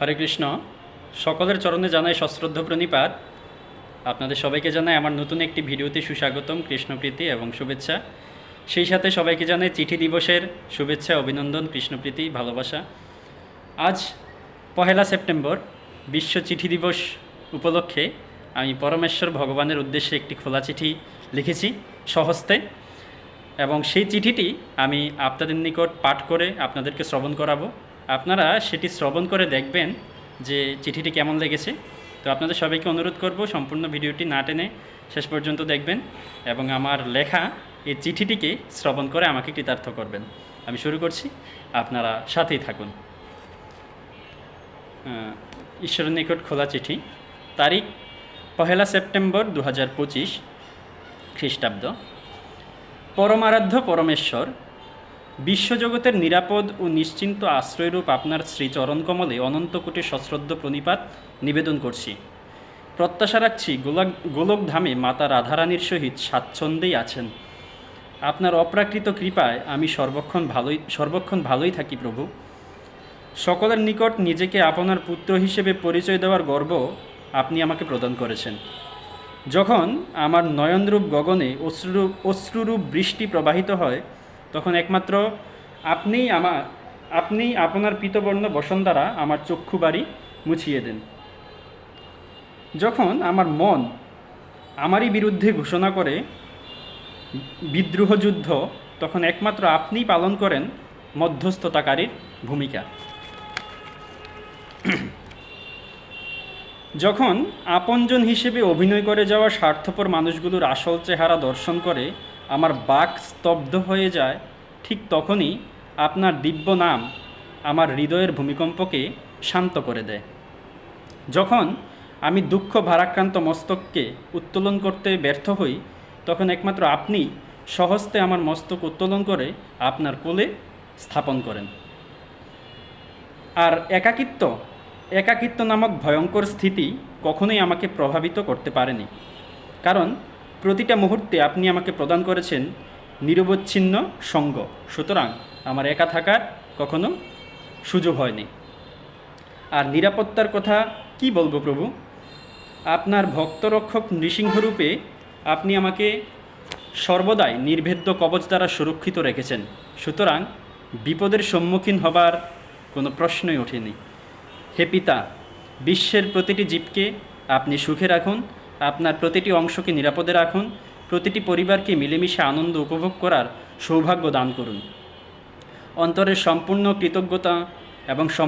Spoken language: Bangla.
হরে কৃষ্ণ। সকলের চরণে জানাই সশ্রদ্ধ প্রণিপাত। আপনাদের সবাইকে জানাই আমার নতুন একটি ভিডিওতে সুস্বাগতম, কৃষ্ণপ্রীতি এবং শুভেচ্ছা। সেই সাথে সবাইকে জানাই চিঠি দিবসের শুভেচ্ছা, অভিনন্দন, কৃষ্ণপ্রীতি, ভালোবাসা। আজ পহেলা সেপ্টেম্বর, বিশ্ব চিঠি দিবস উপলক্ষে আমি পরমেশ্বর ভগবানের উদ্দেশ্যে একটি খোলা চিঠি লিখেছি স্বহস্তে। এবং সেই চিঠিটি আমি আপনাদের নিকট পাঠ করে আপনাদেরকে শ্রবণ করাবো। আপনারা সেটি শ্রবণ করে দেখবেন যে চিঠিটি কেমন লেগেছে। তো আপনাদের সবাইকে অনুরোধ করব সম্পূর্ণ ভিডিওটি না টেনে শেষ পর্যন্ত দেখবেন এবং আমার লেখা এই চিঠিটিকে শ্রবণ করে আমাকে কৃতার্থ করবেন। আমি শুরু করছি, আপনারা সাথেই থাকুন। ঈশ্বরের নিকট খোলা চিঠি, তারিখ, পহেলা সেপ্টেম্বর দু হাজার পঁচিশ খ্রিস্টাব্দ। পরমারাধ্য পরমেশ্বর বিশ্বজগতের নিরাপদ ও নিশ্চিন্ত আশ্রয়রূপ আপনার শ্রীচরণ কমলে অনন্ত কোটি সশ্রদ্ধ প্রণিপাত নিবেদন করছি। প্রত্যাশা রাখছি গোলক, গোলকধামে মাতা রাধারানীর সহিত স্বাচ্ছন্দ্যেই আছেন। আপনার অপ্রাকৃত কৃপায় আমি সর্বক্ষণ ভালোই সর্বক্ষণ ভালোই থাকি প্রভু। সকলের নিকট নিজেকে আপনার পুত্র হিসেবে পরিচয় দেওয়ার গর্ব আপনি আমাকে প্রদান করেছেন। যখন আমার নয়নরূপ গগনে অশ্রুরূপ অশ্রুরূপ বৃষ্টি প্রবাহিত হয় তখন একমাত্র আপনিই আমার আপনি আপনার পীতবর্ণ বসন্তারা আমার চক্ষু বাড়ি মুছিয়ে দেন। যখন আমার মন আমারই বিরুদ্ধে ঘোষণা করে বিদ্রোহ যুদ্ধ তখন একমাত্র আপনিই পালন করেন মধ্যস্থতাকারীর ভূমিকা। যখন আপনজন হিসেবে অভিনয় করে যাওয়া স্বার্থপর মানুষগুলোর আসল চেহারা দর্শন করে আমার বাক স্তব্ধ হয়ে যায়, ঠিক তখনই আপনার দিব্য নাম আমার হৃদয়ের ভূমিকম্পকে শান্ত করে দেয়। যখন আমি দুঃখ ভারাক্রান্ত মস্তককে উত্তোলন করতে ব্যর্থ হই, তখন একমাত্র আপনি সহস্তে আমার মস্তক উত্তোলন করে আপনার কোলে স্থাপন করেন। আর একাকিত্ব একাকিত্ব নামক ভয়ঙ্কর স্থিতি কখনোই আমাকে প্রভাবিত করতে পারেনি। কারণ প্রতিটা মুহূর্তে আপনি আমাকে প্রদান করেছেন নিরবচ্ছিন্ন সঙ্গ। সুতরাং আমার একা থাকার কখনো সুযোগ হয়নি। আর নিরাপত্তার কথা কি বলব প্রভু? আপনার ভক্তরক্ষক নৃসিংহরূপে আপনি আমাকে সর্বদাই নির্ভেদ্য কবচ দ্বারা সুরক্ষিত রেখেছেন। সুতরাং বিপদের সম্মুখীন হবার কোনো প্রশ্নই ওঠেনি। হে পিতা, বিশ্বের প্রতিটি জীবকে আপনি সুখে রাখুন আপনার প্রতিটি অংশকে নিরাপদে রাখুন, প্রতিটি পরিবারকে মিলেমিশে আনন্দ উপভোগ করার সৌভাগ্য দান করুন। অন্তরের সম্পূর্ণ কৃতজ্ঞতা এবং